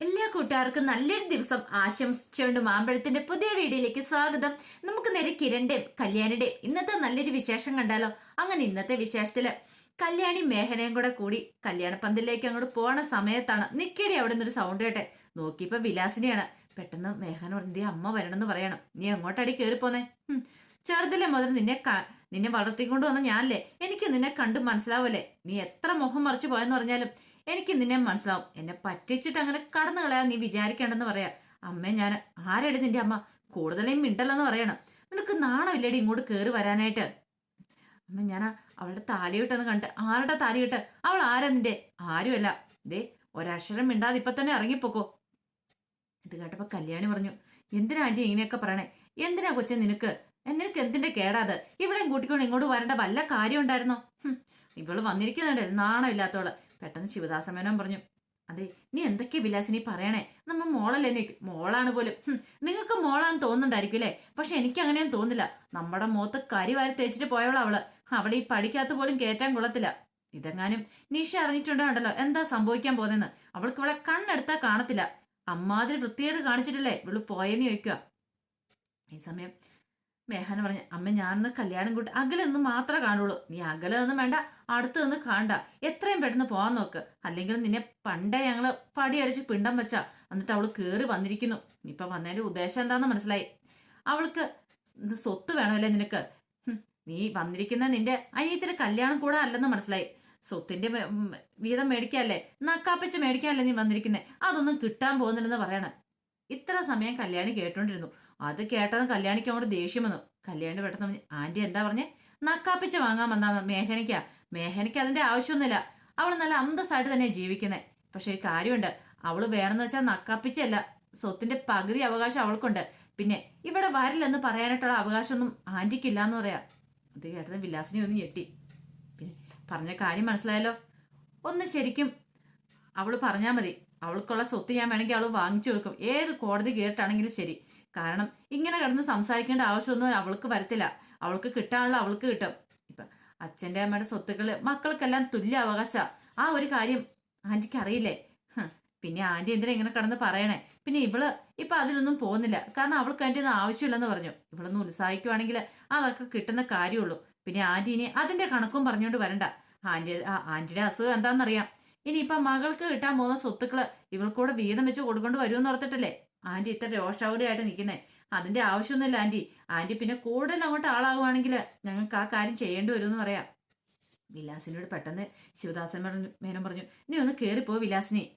എല്ലാ കൂട്ടുകാർക്കും നല്ലൊരു ദിവസം ആശംസിച്ചുകൊണ്ട് മാമ്പഴത്തിന്റെ പുതിയ വീഡിയോയിലേക്ക് സ്വാഗതം. നമുക്ക് നേരെ കിരണിന്റെയും കല്യാണിയുടെയും ഇന്നത്തെ നല്ലൊരു വിശേഷം കണ്ടാലോ? അങ്ങനെ ഇന്നത്തെ വിശേഷത്തിൽ കല്യാണി മേഹനയും കൂടെ കൂടി കല്യാണ പന്തലിലേക്ക് അങ്ങോട്ട് പോണ സമയത്താണ് നിക്കടി അവിടെ നിന്നൊരു സൗണ്ട് കേട്ടെ. നോക്കിയപ്പോ വിലാസിനെയാണ്. പെട്ടെന്ന് മേഹന പറഞ്ഞ "ദേ അമ്മ വരണമെന്ന് പറയണം. നീ അങ്ങോട്ടടി കയറി പോന്നെ. ചെറുതിലെ മുതൽ നിന്നെ നിന്നെ വളർത്തിക്കൊണ്ട് വന്ന ഞാനല്ലേ? എനിക്ക് നിന്നെ കണ്ടു മനസ്സിലാവല്ലേ? നീ എത്ര മുഖം മറിച്ചു പോയെന്ന് പറഞ്ഞാലും എനിക്ക് നിന്നെ മനസ്സിലാവും. എന്നെ പറ്റിച്ചിട്ട് അങ്ങനെ കടന്നു കളയാൻ നീ വിചാരിക്കേണ്ടെന്ന് പറയാ. അമ്മ ഞാൻ ആരെടി നിന്റെ അമ്മ? കൂടുതലും മിണ്ടല്ലെന്ന് പറയണം. നിനക്ക് നാണമില്ലേടി ഇങ്ങോട്ട് കയറി വരാനായിട്ട്? അമ്മ ഞാൻ അവളുടെ താലിയിട്ടെന്ന് കണ്ട് ആരുടെ താലിയിട്ട് അവൾ ആരാ നിന്റെ? ആരുമല്ല. ദേ ഒരക്ഷരം മിണ്ടാതെ ഇപ്പൊ തന്നെ ഇറങ്ങിപ്പോക്കോ. ഇത് കേട്ടപ്പോ കല്യാണി പറഞ്ഞു എന്തിനാ ആന്റി ഇങ്ങനെയൊക്കെ പറയണേ? എന്തിനാ കൊച്ചെ നിനക്ക്? നിനക്ക് എന്തിന്റെ കേടാത് ഇവിടെയും കൂട്ടിക്കൊണ്ട് ഇങ്ങോട്ട് വരേണ്ട വല്ല കാര്യം ഉണ്ടായിരുന്നോ ഇവൾ വന്നിരിക്കുന്നുണ്ട് നാണമില്ലാത്തവൾ. പെട്ടെന്ന് ശിവദാസമേനോൻ പറഞ്ഞു അതെ നീ എന്തൊക്കെയാ വിലാസിനി പറയണേ? നമ്മ മോളല്ലേ നീ? മോളാണ് പോലും. നിങ്ങൾക്ക് മോളാന്ന് തോന്നുന്നുണ്ടായിരിക്കും അല്ലേ? പക്ഷെ എനിക്ക് അങ്ങനെയൊന്നും തോന്നില്ല നമ്മുടെ മുഖത്ത് കരി വാരി തേച്ചിട്ട് പോയവളാ അവൾ. അവിടെ ഈ പഠിക്കാത്ത പോലും കേറ്റാൻ കൊള്ളത്തില്ല. ഇതെങ്ങാനും നിഷ അറിഞ്ഞിട്ടുണ്ടോ എന്താ സംഭവിക്കാൻ പോകുന്നതെന്ന്. അവൾക്ക് ഇവളെ കണ്ണെടുത്താ കാണത്തില്ല. അമ്മാതിരി വൃത്തിയേട് കാണിച്ചിട്ടല്ലേ ഇവൾ പോയെന്ന് ചോദിക്കുക ഈ സമയം മേഘന പറഞ്ഞു അമ്മ ഞാനൊന്ന് കല്യാണം കൂട്ടി അകലെ നിന്ന് മാത്രമേ കാണുള്ളൂ. നീ അകലെ ഒന്നും വേണ്ട അടുത്ത് നിന്ന് കാണണ്ട. എത്രയും പെട്ടെന്ന് പോകാൻ നോക്ക്. അല്ലെങ്കിൽ നിന്നെ പണ്ടേ ഞങ്ങൾ പടിയടിച്ച് പിണ്ടം വെച്ചാ. എന്നിട്ട് അവൾ കേറി വന്നിരിക്കുന്നു. ഇപ്പൊ വന്നതിന്റെ ഉദ്ദേശം എന്താന്ന് മനസ്സിലായി. അവൾക്ക് സ്വത്ത് വേണമല്ലേ നിനക്ക്? നീ വന്നിരിക്കുന്ന നിന്റെ അനിയത്തിന്റെ കല്യാണം കൂടെ അല്ലെന്ന് മനസ്സിലായി. സ്വത്തിന്റെ വീതം മേടിക്കാല്ലേ? നക്കാപ്പിച്ച് മേടിക്കാല്ലേ നീ വന്നിരിക്കുന്നേ. അതൊന്നും കിട്ടാൻ പോകുന്നില്ലെന്ന് പറയണം. ഇത്ര സമയം കല്യാണി കേട്ടോണ്ടിരുന്നു. അത് കേട്ടത് കല്യാണിക്ക് അങ്ങോട്ട് ദേഷ്യം വന്നു. കല്യാണി പെട്ടെന്ന് ആന്റി എന്താ പറഞ്ഞേ? നക്കാപ്പിച്ച് വാങ്ങാൻ വന്നാ മേഹനയ്ക്കാ. മേഹനയ്ക്ക് അതിന്റെ ആവശ്യമൊന്നുമില്ല. അവൾ നല്ല അന്തസ്സായിട്ട് തന്നെ ജീവിക്കുന്നത് പക്ഷെ ഒരു കാര്യമുണ്ട്. അവൾ വേണമെന്ന് വെച്ചാൽ നക്കാപ്പിച്ചല്ല സ്വത്തിന്റെ പകുതി അവകാശം അവൾക്കുണ്ട്. പിന്നെ ഇവിടെ വരില്ലെന്ന് പറയാനായിട്ടുള്ള അവകാശമൊന്നും ആന്റിക്കില്ല എന്ന് പറയാം. അത് കേട്ടത് വിലാസിനെ ഒന്ന് ഞെട്ടി. പിന്നെ പറഞ്ഞ കാര്യം മനസ്സിലായല്ലോ? ഒന്ന് ശരിക്കും അവൾ പറഞ്ഞാൽ മതി. അവൾക്കുള്ള സ്വത്ത് ഞാൻ വേണമെങ്കിൽ അവൾ വാങ്ങിച്ചു കൊടുക്കും. ഏത് കോടതി കയറിട്ടാണെങ്കിലും ശരി. കാരണം ഇങ്ങനെ കിടന്ന് സംസാരിക്കേണ്ട ആവശ്യമൊന്നും അവൾക്ക് വരത്തില്ല. അവൾക്ക് കിട്ടാനുള്ള അവൾക്ക് കിട്ടും. ഇപ്പൊ അച്ഛന്റെ അമ്മയുടെ സ്വത്തുക്കൾ മക്കൾക്കെല്ലാം തുല്യ അവകാശ. ആ ഒരു കാര്യം ആന്റിക്ക് അറിയില്ലേ? പിന്നെ ആന്റി എന്തിനാ ഇങ്ങനെ കിടന്ന് പറയണേ? പിന്നെ ഇവൾ ഇപ്പൊ അതിലൊന്നും പോകുന്നില്ല. കാരണം അവൾക്ക് അതിന്റെ ഒന്നും ആവശ്യമില്ലെന്ന് പറഞ്ഞു. ഇവളൊന്ന് ഉത്സാഹിക്കുവാണെങ്കിൽ അതൊക്കെ കിട്ടുന്ന കാര്യമുള്ളൂ. പിന്നെ ആന്റി ഇനി അതിന്റെ കണക്കും പറഞ്ഞുകൊണ്ട് വരണ്ട. ആന്റി ആന്റിയുടെ അസുഖം എന്താണെന്നറിയാം ഇനിയിപ്പൊ മകൾക്ക് കിട്ടാൻ പോകുന്ന സ്വത്തുക്കൾ ഇവൾക്കൂടെ വീതം വെച്ച് കൊടുക്കൊണ്ട് വരുമെന്ന് ഓർത്തിട്ടല്ലേ? ആന്റി ഇത്ര രോഷാവലിയായിട്ട് നിൽക്കുന്നേ അതിന്റെ ആവശ്യമൊന്നുമില്ല ആന്റി. ആന്റി പിന്നെ കൂടുതൽ അങ്ങോട്ട് ആളാകുവാണെങ്കിൽ ഞങ്ങൾക്ക് ആ കാര്യം ചെയ്യേണ്ടി വരുമെന്ന് പറയാം. വിലാസിനോട് പെട്ടെന്ന് ശിവദാസൻ മേനോൻ പറഞ്ഞു നീ ഒന്ന് കയറിപ്പോ വിലാസിനി.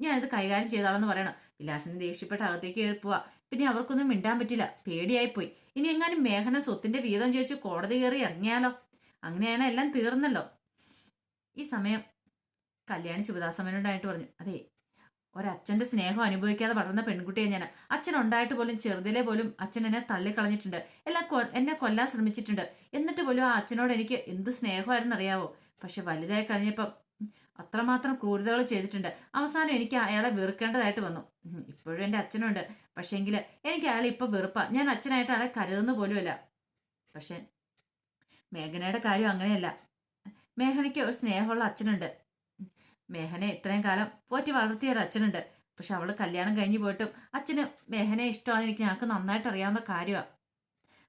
ഞാനത് കൈകാര്യം ചെയ്താളെന്ന് പറയണം. വിലാസിന് ദേഷ്യപ്പെട്ട് അകത്തേക്ക് കയറി പോവാ പിന്നെ അവർക്കൊന്നും മിണ്ടാൻ പറ്റില്ല. പേടിയായിപ്പോയി. ഇനി എങ്ങാനും മേഘന സ്വത്തിന്റെ വീതം ചോദിച്ച് കോടതി കയറി ഇറങ്ങിയാലോ? അങ്ങനെയാണ് എല്ലാം തീർന്നല്ലോ. ഈ സമയം കല്യാണി ശിവദാസമ്മനോടായിട്ട് പറഞ്ഞു അതെ ഒരച്ഛന്റെ സ്നേഹം അനുഭവിക്കാതെ വളർന്ന പെൺകുട്ടിയെ ഞാൻ അച്ഛൻ ഉണ്ടായിട്ട് പോലും ചെറുതിലെ പോലും അച്ഛൻ എന്നെ തള്ളിക്കളഞ്ഞിട്ടുണ്ട്. എല്ലാം എന്നെ കൊല്ലാൻ ശ്രമിച്ചിട്ടുണ്ട്. എന്നിട്ട് പോലും ആ അച്ഛനോട് എനിക്ക് എന്ത് സ്നേഹമായിരുന്നു അറിയാവോ പക്ഷെ വലുതായി കഴിഞ്ഞപ്പം അത്രമാത്രം ക്രൂരതകൾ ചെയ്തിട്ടുണ്ട്. അവസാനം എനിക്ക് അയാളെ വെറുക്കേണ്ടതായിട്ട് വന്നു. ഇപ്പോഴും എന്റെ അച്ഛനുണ്ട്. പക്ഷേങ്കിൽ എനിക്ക് അയാളെ ഇപ്പോൾ വെറുപ്പാ. ഞാൻ അച്ഛനായിട്ട് അയാളെ കരുതുന്ന പോലുമല്ല. പക്ഷെ മേഘനയുടെ കാര്യം അങ്ങനെയല്ല. മേഘനയ്ക്ക് ഒരു സ്നേഹമുള്ള അച്ഛനുണ്ട്. മേഘനെ ഇത്രയും കാലം പോറ്റി വളർത്തിയ ഒരു അച്ഛനുണ്ട്. പക്ഷെ അവൾ കല്യാണം കഴിഞ്ഞു പോയിട്ടും അച്ഛന് മേഹനെ ഇഷ്ടമാണെന്ന് എനിക്ക് ഞങ്ങൾക്ക് നന്നായിട്ട് അറിയാവുന്ന കാര്യമാണ്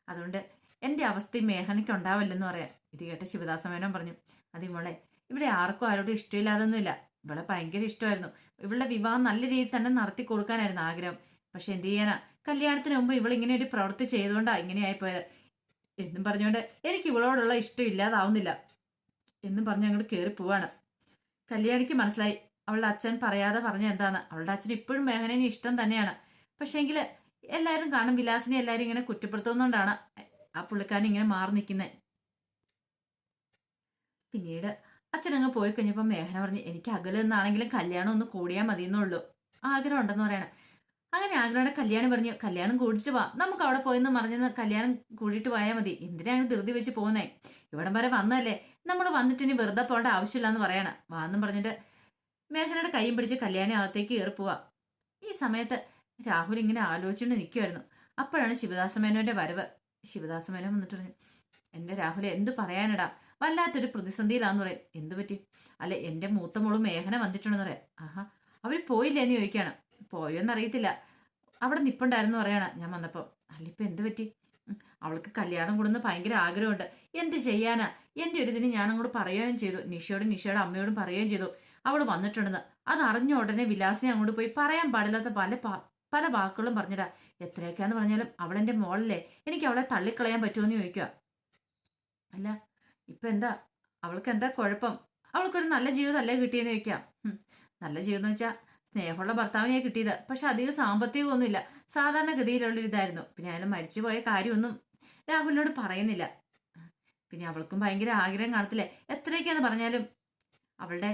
അതുകൊണ്ട് എന്റെ അവസ്ഥ മേഹനയ്ക്ക് ഉണ്ടാവില്ലെന്ന് പറയാം. ഇത് കേട്ട ശിവദാസമേനോൻ പറഞ്ഞു അതിമോളെ ഇവിടെ ആർക്കും ആരോടും ഇഷ്ടമില്ലാതൊന്നുമില്ല. ഇവളെ ഭയങ്കര ഇഷ്ടമായിരുന്നു. ഇവളുടെ വിവാഹം നല്ല രീതിയിൽ തന്നെ നടത്തി കൊടുക്കാനായിരുന്നു ആഗ്രഹം. പക്ഷെ എന്ത് ചെയ്യാനാ? കല്യാണത്തിന് മുമ്പ് ഇവൾ ഇങ്ങനെ ഒരു പ്രവൃത്തി ചെയ്തുകൊണ്ടാ ഇങ്ങനെയായിപ്പോയത് എന്നും പറഞ്ഞുകൊണ്ട് എനിക്ക് ഇവളോടുള്ള ഇഷ്ടം ഇല്ലാതാവുന്നില്ല. എന്നും പറഞ്ഞ് അങ്ങോട്ട് കയറി പോവാണ്. കല്യാണിക്ക് മനസ്സിലായി. അവളുടെ അച്ഛൻ പറയാതെ പറഞ്ഞ എന്താണ് അവളുടെ അച്ഛൻ ഇപ്പോഴും മേഘനയെ ഇഷ്ടം തന്നെയാണ്. പക്ഷേങ്കിൽ എല്ലാവരും കാണും. വിലാസിനെ എല്ലാവരും ഇങ്ങനെ കുറ്റപ്പെടുത്തുന്നതുകൊണ്ടാണ് ആ പുള്ളിക്കാരൻ ഇങ്ങനെ മാറി നിൽക്കുന്നത് പിന്നീട് അച്ഛനങ്ങ് പോയി കഴിഞ്ഞപ്പോൾ മേഘന പറഞ്ഞു എനിക്ക് അകലെ നിന്നാണെങ്കിലും കല്യാണം ഒന്ന് കൂടിയാൽ മതിയെന്നുള്ളൂ ആഗ്രഹം ഉണ്ടെന്ന് പറയണം. അങ്ങനെ ആഗ്രഹയുടെ കല്യാണം പറഞ്ഞു കല്യാണം കൂടിയിട്ട് വാ. നമുക്ക് അവിടെ പോയെന്ന് പറഞ്ഞെന്ന് കല്യാണം കൂടിയിട്ട് പോയാൽ മതി. എന്തിനാണ് ധൃതി വെച്ച് പോകുന്നേ? ഇവിടം വരെ വന്നല്ലേ നമ്മൾ വന്നിട്ട് ഇനി വെറുതെ പോകേണ്ട ആവശ്യമില്ലാന്ന് പറയണം. വാന്നും പറഞ്ഞിട്ട് മേഘനയുടെ കൈയും പിടിച്ച് കല്യാണി അകത്തേക്ക് കയറി പോവാ. ഈ സമയത്ത് രാഹുൽ ഇങ്ങനെ ആലോചിച്ചുകൊണ്ട് നിൽക്കുമായിരുന്നു അപ്പോഴാണ് ശിവദാസമേനോന്റെ വരവ്. ശിവദാസമേനോൻ വന്നിട്ട് പറഞ്ഞു എന്റെ രാഹുൽ എന്ത് പറയാനടാ? വല്ലാത്തൊരു പ്രതിസന്ധിയിലാന്ന് പറയും. എന്തു പറ്റി? അല്ല എന്റെ മൂത്ത മോളും മേഘന വന്നിട്ടുണ്ടെന്ന് പറയാം. ആഹാ അവർ പോയില്ലേ എന്ന് ചോദിക്കാണ് പോയോന്നറിയത്തില്ല. അവിടെ നിപ്പുണ്ടായിരുന്നു പറയണ ഞാൻ വന്നപ്പോൾ അല്ലിപ്പോൾ എന്ത് പറ്റി? അവൾക്ക് കല്യാണം കൂടുന്ന ഭയങ്കര ആഗ്രഹമുണ്ട്. എന്ത് ചെയ്യാനാ? എന്റെ ഒരു ഇതിന് ഞാൻ അങ്ങോട്ട് പറയുകയും ചെയ്തു. നിഷയോടും നിഷയുടെ അമ്മയോടും പറയുകയും ചെയ്തു. അവൾ വന്നിട്ടുണ്ടെന്ന്. അത് അറിഞ്ഞ ഉടനെ വിലാസിനെ അങ്ങോട്ട് പോയി പറയാൻ പാടില്ലാത്ത പല പല വാക്കുകളും പറഞ്ഞിടാ എത്രയൊക്കെയാന്ന് പറഞ്ഞാലും അവളെന്റെ മോളല്ലേ? എനിക്ക് അവളെ തള്ളിക്കളയാൻ പറ്റുമെന്ന് ചോദിക്കുക അല്ല ഇപ്പൊ എന്താ? അവൾക്ക് എന്താ കുഴപ്പം? അവൾക്കൊരു നല്ല ജീവിതമല്ലേ കിട്ടിയെന്ന് ചോദിക്കാം നല്ല ജീവിതം എന്ന് വെച്ചാൽ സ്നേഹമുള്ള ഭർത്താവിനെയാണ് കിട്ടിയത്. പക്ഷെ അധികം സാമ്പത്തികമൊന്നുമില്ല. സാധാരണഗതിയിലുള്ള ഇതായിരുന്നു പിന്നെ അയാൾ മരിച്ചുപോയ കാര്യമൊന്നും രാഹുലിനോട് പറയുന്നില്ല. പിന്നെ അവൾക്കും ഭയങ്കര ആഗ്രഹം കാണത്തില്ലേ? എത്രയൊക്കെയാന്ന് പറഞ്ഞാലും അവളുടെ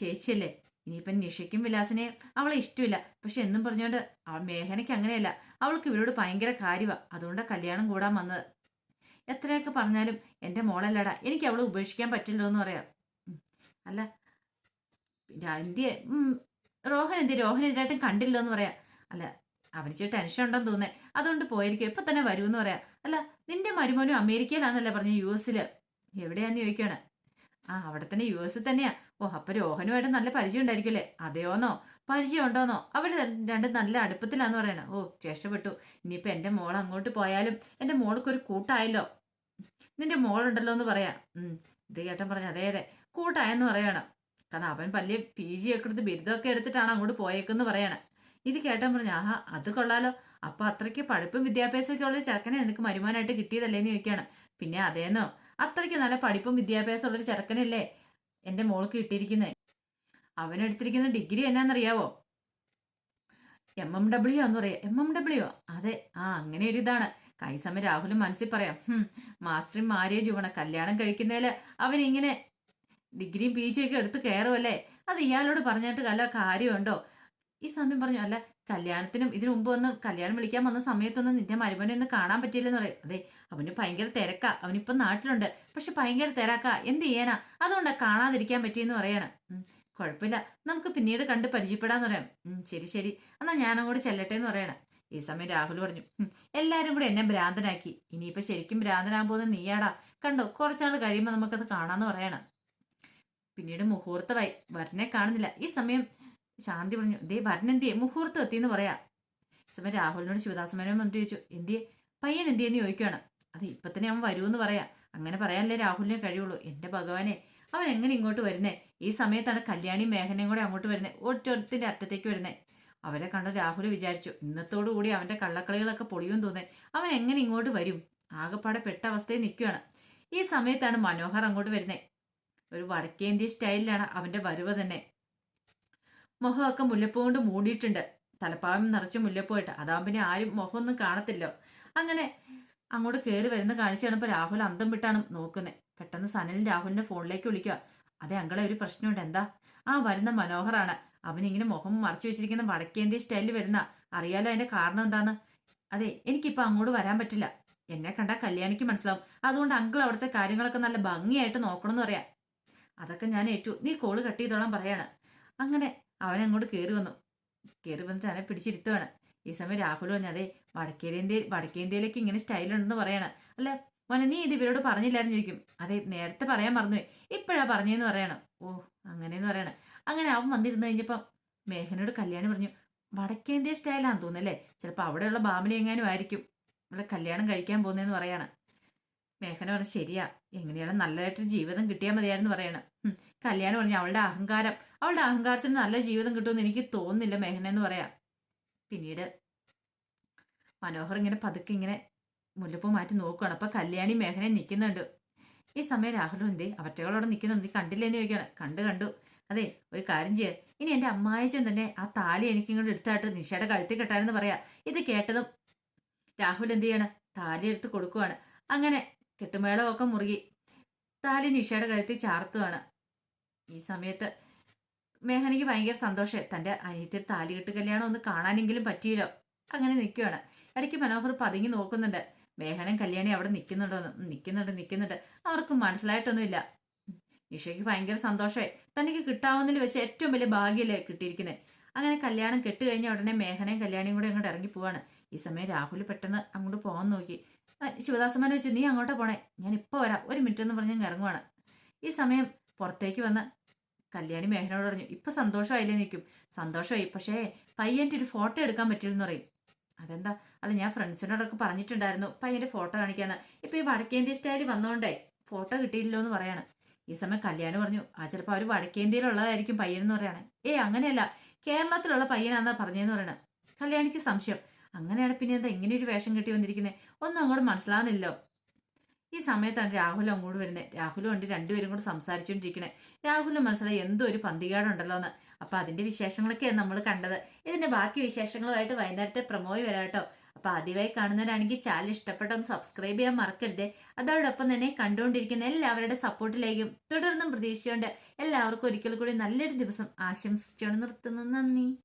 ചേച്ചിയല്ലേ? ഇനിയിപ്പം നിഷയ്ക്കും വിലാസിനെയും അവളെ ഇഷ്ടമില്ല. പക്ഷെ എന്നും പറഞ്ഞുകൊണ്ട് അവൾ മേഘനയ്ക്ക് അങ്ങനെയല്ല. അവൾക്ക് ഇവരോട് ഭയങ്കര കാര്യമാണ് അതുകൊണ്ടാണ് കല്യാണം കൂടാൻ വന്നത്. എത്രയൊക്കെ പറഞ്ഞാലും എന്റെ മോളല്ലടാ എനിക്ക് അവളെ ഉപേക്ഷിക്കാൻ പറ്റില്ലോ എന്ന് പറയാം അല്ല എന്തിയെ? റോഹൻ എന്തി രോഹൻ എന്തിനായിട്ടും കണ്ടില്ലോ എന്ന് പറയാം. അല്ല അവനിച്ച് ടെൻഷൻ ഉണ്ടെന്ന് തോന്നേ അതുകൊണ്ട് പോയിരിക്കും. ഇപ്പൊ തന്നെ വരുമെന്ന് പറയാം. അല്ല നിന്റെ മരുമോനും അമേരിക്കയിലാന്നല്ലേ പറഞ്ഞു യു എസിൽ? എവിടെയാന്ന് ചോദിക്കാണ്. ആ അവിടെ തന്നെ യു എസിൽ തന്നെയാ. ഓ അപ്പൊ രോഹനുമായിട്ട് നല്ല പരിചയം ഉണ്ടായിരിക്കുമല്ലേ? അതെയോന്നോ? പരിചയം ഉണ്ടോന്നോ? അവർ രണ്ടും നല്ല അടുപ്പത്തിലാന്ന് പറയണ. ഓ രക്ഷപ്പെട്ടു. ഇനിയിപ്പോ എന്റെ മോൾ അങ്ങോട്ട് പോയാലും എന്റെ മോൾക്കൊരു കൂട്ടായല്ലോ. നിന്റെ മോളുണ്ടല്ലോ എന്ന് പറയാ. ഉം ഇത് കേട്ടൻ പറഞ്ഞു അതെ അതെ. കൂട്ടായെന്ന് പറയണം. കാരണം അവൻ വലിയ പി ജി ഒക്കെ എടുത്ത് ബിരുദമൊക്കെ എടുത്തിട്ടാണ് അങ്ങോട്ട് പോയേക്കെന്ന് പറയണം. ഇത് കേട്ടാൻ പറഞ്ഞു ആഹാ അത് കൊള്ളാലോ. അപ്പൊ അത്രയ്ക്ക് പഠിപ്പും വിദ്യാഭ്യാസമൊക്കെ ഉള്ള ചെറുക്കനെ നിനക്ക് വരുമാനമായിട്ട് കിട്ടിയതല്ലേന്ന് ചോദിക്കുകയാണ്. പിന്നെ അതേന്നോ അത്രയ്ക്ക് നല്ല പഠിപ്പും വിദ്യാഭ്യാസം ഉള്ളൊരു ചെറുക്കനല്ലേ എന്റെ മോൾക്ക് കിട്ടിയിരിക്കുന്നത് അവനെടുത്തിരിക്കുന്ന ഡിഗ്രി എന്നാന്നറിയാവോ? എം എം ഡബ്ല്യു എന്ന് പറയാം. എം എം ഡബ്ല്യു അതെ. ആ അങ്ങനെ ഒരു ഇതാണ്. കൈ സമയം രാഹുലും മനസ്സിൽ പറയാം മാസ്റ്ററും മാരേജ് വേണം കല്യാണം കഴിക്കുന്നതിൽ അവൻ ഇങ്ങനെ ഡിഗ്രിയും പി ജി ഒക്കെ എടുത്ത് കയറുമല്ലേ അത് ഇയാളോട് പറഞ്ഞിട്ട് വല്ല കാര്യമുണ്ടോ? ഈ സമയം പറഞ്ഞു അല്ല കല്യാണത്തിനും ഇതിനു മുമ്പ് ഒന്ന് കല്യാണം വിളിക്കാൻ വന്ന സമയത്തൊന്നും നിന്റെ മരുമനെ ഒന്ന് കാണാൻ പറ്റിയില്ലെന്ന് പറയും. അതെ അവന് ഭയങ്കര തിരക്കാ. അവനിപ്പം നാട്ടിലുണ്ട്. പക്ഷെ ഭയങ്കര തിരക്കാ. എന്ത് ചെയ്യാനാ? അതുകൊണ്ടാ കാണാതിരിക്കാൻ പറ്റിയെന്ന് പറയണം. കുഴപ്പമില്ല. നമുക്ക് പിന്നീട് കണ്ട് പരിചയപ്പെടാന്ന് പറയാം. ശരി ശരി. എന്നാ ഞാനങ്ങോട്ട് ചെല്ലട്ടെ എന്ന് പറയണം. ഈ സമയം രാഹുൽ പറഞ്ഞു "ഉം, എല്ലാരും കൂടെ എന്നെ ഭ്രാന്തനാക്കി. ഇനിയിപ്പോ ശരിക്കും ഭ്രാന്തനാകാൻ പോകുന്ന നീയാടാ. കണ്ടോ കുറച്ചാൾ കഴിയുമ്പോൾ നമുക്കത് കാണാന്ന് പറയണം. പിന്നീട് മുഹൂർത്തമായി. വരനെ കാണുന്നില്ല. ഈ സമയം ശാന്തി പറഞ്ഞു ദേ വരനെന്തിയെ മുഹൂർത്തം എത്തിയെന്ന് പറയാം. സമയം രാഹുലിനോട് ശിവദാസമേനോൻ വന്നിട്ട് ചോദിച്ചു എന്തിയെ? പയ്യൻ എന്തിയെന്ന് ചോദിക്കുകയാണ്. അത് ഇപ്പൊ തന്നെ അവൻ വരുമെന്ന് പറയാം. അങ്ങനെ പറയാനല്ലേ രാഹുലിനെ കഴിയുള്ളൂ. എന്റെ ഭഗവാനെ അവൻ എങ്ങനെ ഇങ്ങോട്ട് വരുന്നേ? ഈ സമയത്താണ് കല്യാണി മേഘനയും കൂടെ അങ്ങോട്ട് വരുന്നത് ഒറ്റത്തിന്റെ അറ്റത്തേക്ക് വരുന്നേ. അവരെ കണ്ട് രാഹുൽ വിചാരിച്ചു ഇന്നത്തോടു കൂടി അവന്റെ കള്ളക്കളികളൊക്കെ പൊളിയും തോന്നേ. അവൻ എങ്ങനെ ഇങ്ങോട്ട് വരും? ആകെപ്പാടെ പെട്ട അവസ്ഥയിൽ നിൽക്കുകയാണ്. ഈ സമയത്താണ് മനോഹർ അങ്ങോട്ട് വരുന്നത് ഒരു വടക്കേന്ത്യ സ്റ്റൈലിലാണ് അവന്റെ വരവ് തന്നെ. മുഖമൊക്കെ മുല്ലപ്പൂ കൊണ്ട് മൂടിയിട്ടുണ്ട്. തലപ്പാവം നിറച്ച് മുല്ലപ്പൂയിട്ട് അതാവും പിന്നെ ആരും മുഖമൊന്നും കാണത്തില്ലോ. അങ്ങനെ അങ്ങോട്ട് കയറി വരുന്ന കാഴ്ച കാണുമ്പോൾ രാഹുൽ അന്തം വിട്ടാണ് നോക്കുന്നത് പെട്ടെന്ന് സനൽ രാഹുലിന്റെ ഫോണിലേക്ക് വിളിക്കുക അതെ അങ്കളെ ഒരു പ്രശ്നമുണ്ട്. എന്താ? ആ വരുന്ന മനോഹറാണ്. അവനിങ്ങനെ മുഖം മറച്ചു വെച്ചിരിക്കുന്ന വടക്കേന്ത്യ സ്റ്റൈലിൽ വരുന്ന. അറിയാലോ അതിന്റെ കാരണം എന്താന്ന്? അതെ എനിക്കിപ്പോ അങ്ങോട്ട് വരാൻ പറ്റില്ല. എന്നെ കണ്ടാ കല്യാണിക്ക് മനസ്സിലാവും. അതുകൊണ്ട് അങ്കിൾ അവിടുത്തെ കാര്യങ്ങളൊക്കെ നല്ല ഭംഗിയായിട്ട് നോക്കണമെന്ന് പറയാം. അതൊക്കെ ഞാൻ ഏറ്റു. നീ കോൾ കട്ട് ചെയ്തോളാൻ പറയാണ്. അങ്ങനെ അവൻ അങ്ങോട്ട് കയറി വന്നു. കയറി വന്നിട്ട് അവനെ പിടിച്ചിരുത്തുവാണ്. ഈ സമയം രാഹുൽ പറഞ്ഞു അതെ വടക്കേന്ത്യ വടക്കേന്ത്യയിലേക്ക് ഇങ്ങനെ സ്റ്റൈലുണ്ടെന്ന് പറയണം. അല്ല മോനെ നീ ഇത് ഇവരോട് പറഞ്ഞില്ലായിരുന്നു? ചോദിക്കും. അതെ നേരത്തെ പറയാൻ മറന്നുപോയി. ഇപ്പോഴാ പറഞ്ഞതെന്ന് പറയണം. ഓ അങ്ങനെയെന്ന് പറയണം. അങ്ങനെ അവൻ വന്നിരുന്നു കഴിഞ്ഞപ്പം മേഘനോട് കല്യാണം പറഞ്ഞു വടക്കേന്ത്യ സ്റ്റൈലാന്ന് തോന്നുന്നല്ലേ? ചിലപ്പോൾ അവിടെയുള്ള ബാമിലി എങ്ങാനും ആയിരിക്കും ഇവിടെ കല്യാണം കഴിക്കാൻ പോകുന്നതെന്ന് പറയാണ്. മേഘന പറഞ്ഞു ശരിയാ എങ്ങനെയാണ് നല്ലതായിട്ടൊരു ജീവിതം കിട്ടിയാൽ മതിയായിരുന്നു പറയണം. കല്യാണം പറഞ്ഞു അവളുടെ അഹങ്കാരം അവളുടെ അഹങ്കാരത്തിന് നല്ല ജീവിതം കിട്ടുമെന്ന് എനിക്ക് തോന്നുന്നില്ല മേഘന എന്ന് പറയാം. പിന്നീട് മനോഹർ ഇങ്ങനെ പതുക്കെ ഇങ്ങനെ മുല്ലപ്പൂ മാറ്റി നോക്കുകയാണ് അപ്പൊ കല്യാണി മേഘനെ നിൽക്കുന്നുണ്ട് ഈ സമയം രാഹുലും എന്തേ? അവറ്റകളോടെ നിൽക്കുന്നുണ്ട് നീ കണ്ടില്ലെന്ന് ചോദിക്കുകയാണ്. കണ്ടു കണ്ടു. അതെ ഒരു കാര്യം ചെയ്യ. ഇനി എന്റെ അമ്മായിച്ചൻ തന്നെ ആ താലി എനിക്ക് ഇങ്ങോട്ട് എടുത്തായിട്ട് നിഷയുടെ കഴുത്തിൽ കെട്ടാനെന്ന് പറയാം. ഇത് കേട്ടതും രാഹുൽ എന്ത് ചെയ്യാണ്? താലി എടുത്ത് കൊടുക്കുവാണ്. അങ്ങനെ കെട്ടുമേളമൊക്കെ മുറുകി താലി നിഷയുടെ കഴുത്തിൽ ചാർത്തുവാണ്. ഈ സമയത്ത് മേഘനയ്ക്ക് ഭയങ്കര സന്തോഷം തന്റെ അനിയത്തിൽ താലികെട്ട് കല്യാണം ഒന്ന് കാണാനെങ്കിലും പറ്റിയല്ലോ. അങ്ങനെ നിൽക്കുകയാണ്. ഇടയ്ക്ക് മനോഹർ പതുങ്ങി നോക്കുന്നുണ്ട്. മേഘനും കല്യാണി അവിടെ നിൽക്കുന്നുണ്ടോന്ന് ഉം, നിൽക്കുന്നുണ്ട് നിൽക്കുന്നുണ്ട്. അവർക്കും മനസ്സിലായിട്ടൊന്നുമില്ല. നിഷയ്ക്ക് ഭയങ്കര സന്തോഷമായി. തനിക്ക് കിട്ടാവുന്നതിൽ വെച്ച് ഏറ്റവും വലിയ ഭാഗ്യമല്ലേ കിട്ടിയിരിക്കുന്നത് അങ്ങനെ കല്യാണം കെട്ട് കഴിഞ്ഞ ഉടനെ മേഘനയും കല്യാണിയും കൂടെ അങ്ങോട്ട് ഇറങ്ങി പോവാണ്. ഈ സമയം രാഹുൽ പെട്ടെന്ന് അങ്ങോട്ട് പോകാൻ നോക്കി. ആ, വെച്ച് നീ അങ്ങോട്ടാ പോണേ. ഞാൻ ഇപ്പോൾ വരാം. ഒരു മിനിറ്റ് എന്ന് പറഞ്ഞ് ഇറങ്ങുവാണ്. ഈ സമയം പുറത്തേക്ക് വന്ന് കല്യാണി മേഘനോട് പറഞ്ഞു ഇപ്പൊ സന്തോഷമായില്ലേ? നിൽക്കും സന്തോഷമായി. പക്ഷേ പയ്യന്റെ ഒരു ഫോട്ടോ എടുക്കാൻ പറ്റില്ലെന്ന് പറയും. അതെന്താ? അത് ഞാൻ ഫ്രണ്ട്സിനോടൊക്കെ പറഞ്ഞിട്ടുണ്ടായിരുന്നു പയ്യന്റെ ഫോട്ടോ കാണിക്കാന്ന്. ഇപ്പൊ ഈ വടക്കേന്ത്യ സ്റ്റൈൽ വന്നോണ്ടേ ഫോട്ടോ കിട്ടിയില്ലോ എന്ന് പറയാണ്. ഈ സമയം കല്യാണി പറഞ്ഞു ആ ചിലപ്പോൾ അവർ വടക്കേന്ത്യയിലുള്ളതായിരിക്കും പയ്യൻ എന്ന് പറയാണ്. ഏ അങ്ങനെയല്ല. കേരളത്തിലുള്ള പയ്യനാന്നാ പറഞ്ഞതെന്ന് പറയണ. കല്യാണിക്ക് സംശയം. അങ്ങനെയാണ് പിന്നെ എന്താ ഇങ്ങനെ ഒരു വേഷം കെട്ടി വന്നിരിക്കുന്നത് ഒന്നും അങ്ങോട്ട് മനസ്സിലാവുന്നില്ലോ ഈ സമയത്താണ് രാഹുൽ അങ്ങോട്ട് വരുന്നത് രാഹുലും ഉണ്ട് രണ്ടുപേരും കൂടെ സംസാരിച്ചുകൊണ്ടിരിക്കണേ രാഹുലിന് മനസ്സിലായി എന്തോ ഒരു പന്തികാടുണ്ടല്ലോ എന്ന് അപ്പൊ അതിന്റെ വിശേഷങ്ങളൊക്കെയാണ് നമ്മൾ കണ്ടത്. ഇതിന്റെ ബാക്കി വിശേഷങ്ങളുമായിട്ട് വൈകുന്നേരത്തെ പ്രമോയി വരാം കേട്ടോ. അപ്പൊ ആദ്യമായി കാണുന്നവരാണെങ്കിൽ ചാനൽ ഇഷ്ടപ്പെട്ടൊന്ന് സബ്സ്ക്രൈബ് ചെയ്യാൻ മറക്കരുത്. അതോടൊപ്പം തന്നെ കണ്ടുകൊണ്ടിരിക്കുന്ന എല്ലാവരുടെ സപ്പോർട്ടിലേക്കും തുടർന്നും പ്രതീക്ഷിച്ചുകൊണ്ട് എല്ലാവർക്കും ഒരിക്കൽ കൂടി നല്ലൊരു ദിവസം ആശംസിച്ചുകൊണ്ട് നിർത്തുന്നു. നന്ദി.